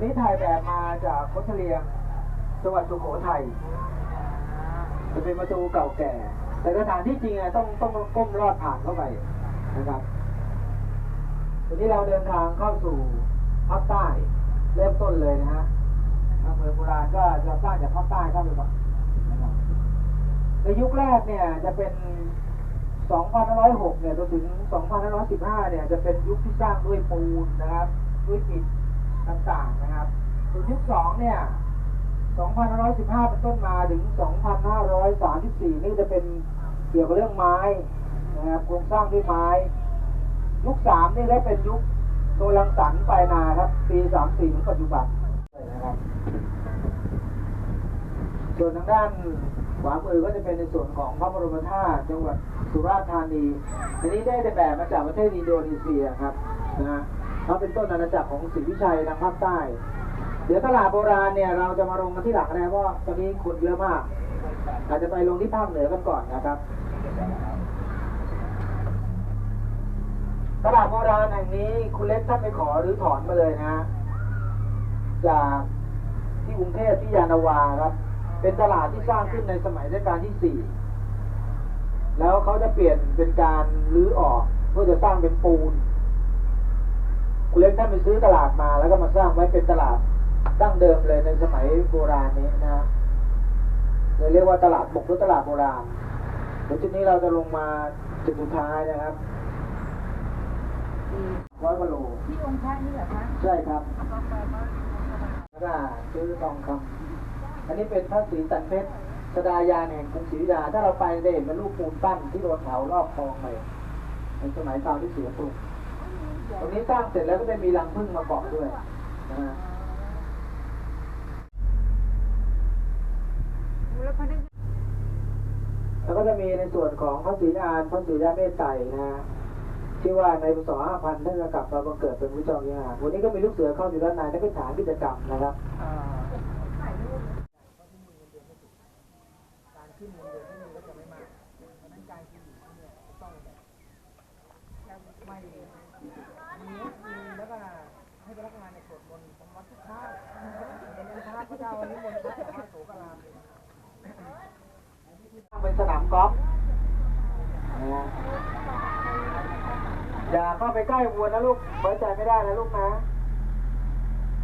นนี้ถ่ายแบบมาจากโคทเลียงจังหวัดสุโขทัยจะเป็นประตูเก่าแก่ แต่สถานที่จริงอะต้องต้องก้มลอดผ่านเข้าไปนะครับวันนี้เราเดินทางเข้าสู่ภาคใต้เริ่มต้นเลยนะฮะทางเมืองโบราณก็จะสร้างจากภาคใต้เข้าไปก่อนนะในยุคแรกเนี่ยจะเป็น 2506 เนี่ยจนถึง 2515 เนี่ยจะเป็นยุคที่สร้างด้วยปูนนะครับ ด้วยอิฐ ต่างๆนะครับส่วนยุค2เนี่ย2515 เป็นต้นมาถึง 2534 นี่จะเป็นเกี่ยวกับเรื่องไม้นะครับโครงสร้างด้วยไม้ ยุค3นี่ได้เป็นยุคโนรังสรรค์ปลายนาครับ ปี 34 ถึงปัจจุบันนะครับส่วนทางด้านขวามือก็จะเป็นในส่วนของพระบรมธาตุจังหวัดสุราษฎร์ธานี อันนี้ได้แต่แบบมาจากประเทศอินโดนีเซียครับนะฮะ เขาเป็นต้นอาณาจักรของศรีวิชัยทางภาคใต้ เดี๋ยวตลาดโบราณเนี่ยเราจะมาลงกันที่หลังนะเพราะตอนนี้คนเยอะมาก อาจจะไปลงที่ภาคเหนือกันก่อนนะครับ ตลาดโบราณแห่งนี้คุณเล็กท่านไปขอหรือถอนมาเลยนะ จากที่กรุงเทพที่ยานาวาครับ เป็นตลาดที่สร้างขึ้นในสมัยรัชกาลที่สี่แล้วเขาจะเปลี่ยนเป็นการรื้อออกเพื่อจะสร้างเป็นปูน เล็กท่านไปซื้อตลาดมาแล้วก็มาสร้างไว้เป็นตลาดดั้งเดิมเลยในสมัยโบราณนี้นะฮะเลยเรียกว่าตลาดบกหรือตลาดโบราณเดี๋ยวจุดนี้เราจะลงมาจุดสุดท้ายนะครับร้อยกว่าโลที่องค์พระนี่เหรอคะใช่ครับแล้วก็ซื้อทองคำอันนี้เป็นพระศรีสันเพชรสดายานแห่งกรุงศรีอยุธยาถ้าเราไปได้เห็นเป็นรูปปูนปั้นที่โดนเผารอบคลองไปในสมัยตอนที่เสียปรุง ตรงนี้สร้างเสร็จแล้วก็จะมีรังผึ้งมาเกาะด้วยนะฮะแล้วก็จะมีในส่วนของพระศรีอานพระศรียาเมตไตรนะฮะที่ว่าในพศ5000ท่านจะกลับมาบังเกิดเป็นผู้จองยาวันนี้ก็มีลูกเสือเข้าอยู่ด้านในนั่นเป็นฐานกิจกรรมนะครับ การขึ้นเงินเดือนที่นี่ก็จะไม่มากเพราะฉะนั้นการกินอยู่ที่เนี่ยจะต้องแบบไม่มีมีแล้วก็ให้พนักงานในยสวดมนต์ทำวัดทุกเช้าเป็นวันพระพระเจ้าวันนี้มนต์พระแต่ว่าโสกรามเป็น สนามกอล์ฟอย่าเข้าไปใกล้วัวนะลูกไว้ใจไม่ได้นะลูกนะ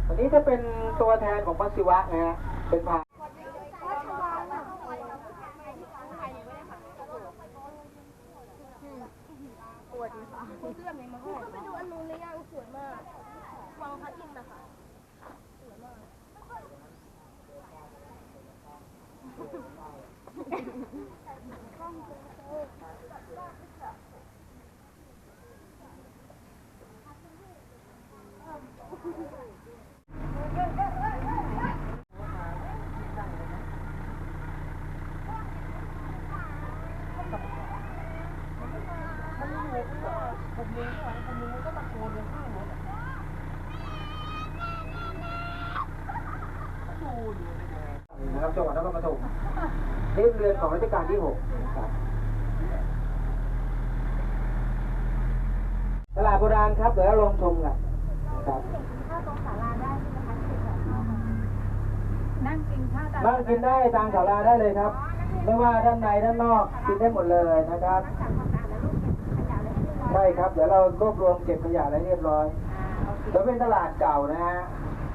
อันนี้จะเป็นตัวแทนของพระศิวะนะฮะเป็นพาะ ปวดดีค่ะเสื้อไหนมาให้ไปดูอันนู้นเลยยังสวยมากวังพระอินทร์นะคะสวยมาก นะครับ จังหวัดนครปฐม นี่เรือนของรัชกาลที่หกนะครับตลาดโบราณครับเดี๋ยวเราลองชมกันนะครับถ้าตรงศาลาได้ใช่ไหมคะที่เป็นแบบเข้ามานั่งกินข้าวตามนั่งกินได้ตามศาลาได้เลยครับ ไม่ว่าด้านในด้านนอกกินได้หมดเลยนะครับจากความสะอาดแล้วลูกเก็บขยะเลยให้เรียบร้อยใช่ครับ เดี๋ยวเรารวบรวมเก็บขยะอะไรเรียบร้อยแล้วเป็นตลาดเก่านะฮะ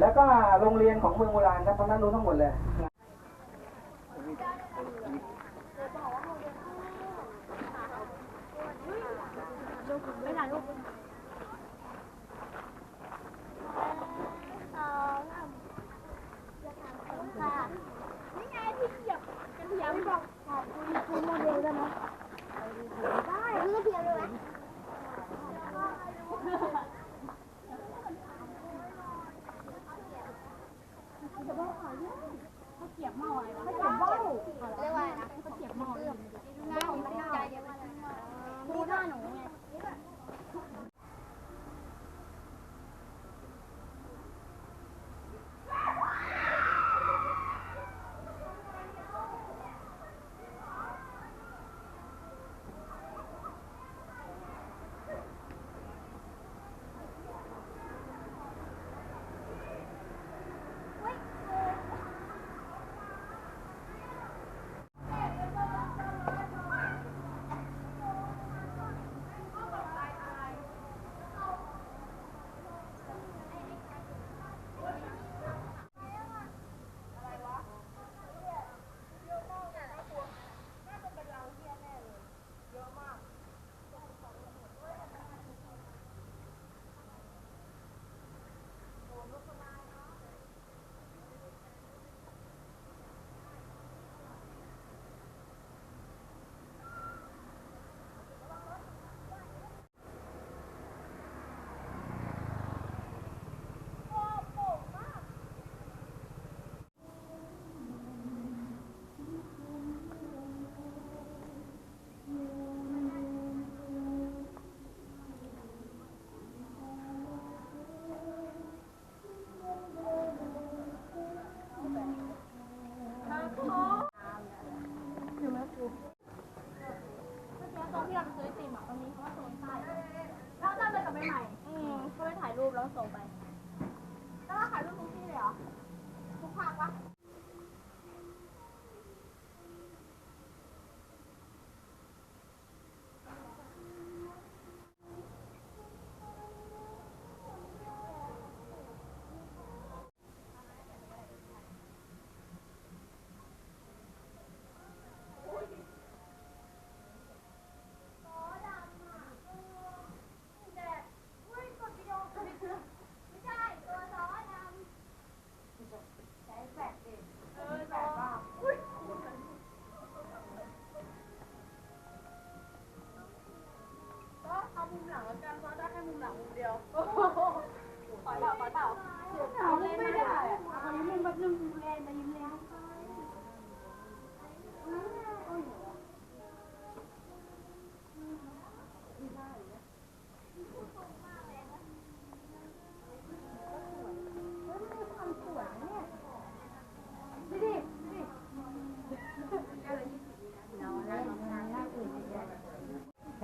แล้วก็โรงเรียนของเมืองโบราณครับทั้งนั้นรู้ทั้งหมดเลย ไม่ถ่ายรูปสองสามค่ะนี่ไงที่เหยียบกระเทียมบอกขอบคุณคุณโมเดลได้ไหมได้นี่กระเทียมเลยไหม เขาเก็บหม้อเรียกว่าอ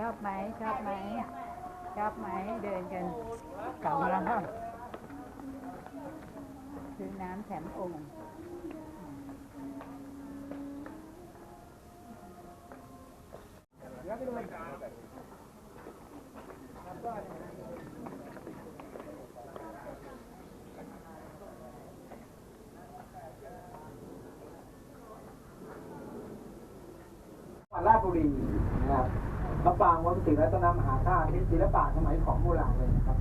อบไหมชอบไหมชอบไหมเดินกันกลับมาแล้วซื้อน้ำแถมโองค์จังราชบุรีนะครับ ระปรางวัดศรีรัตนมหาธาตุนี่ศิลปะสมัยของโบราณเลยนะครับ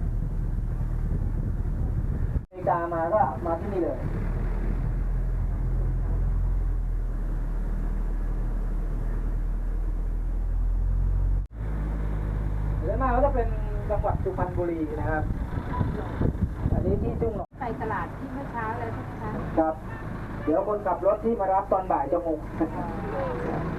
อเมริกามาก็มาที่นี่เลยเดี๋ยวหน้าก็จะเป็นจังหวัดสุพรรณบุรีนะครับ อันนี้ที่จุ้งหนองไปตลาดที่เมื่อเช้าเลยทุกครั้งครับ เดี๋ยวคนขับรถที่มารับตอนบ่ายจะงงต้อง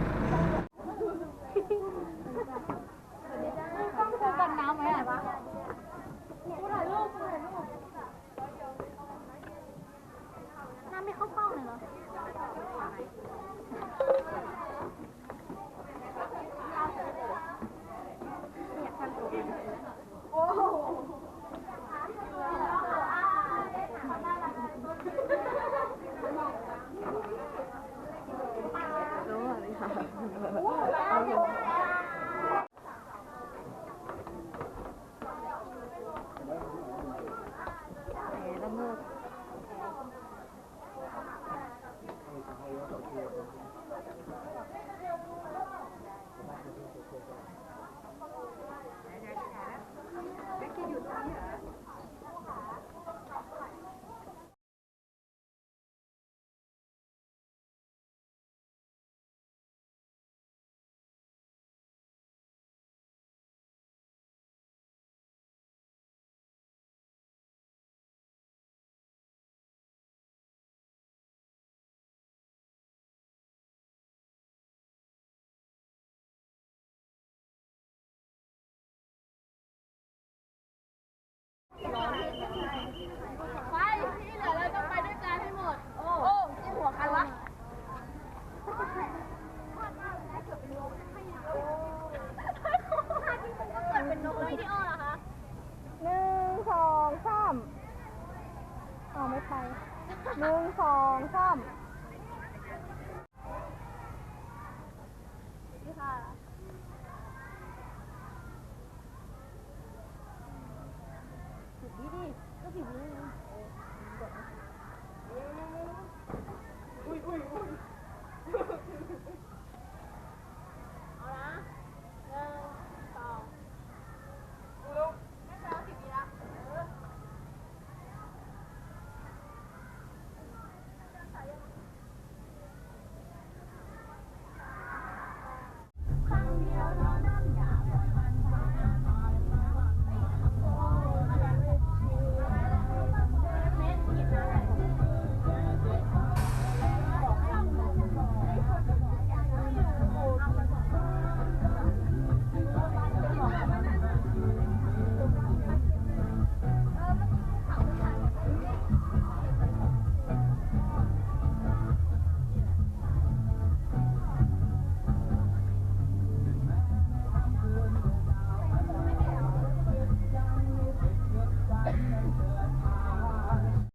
そう。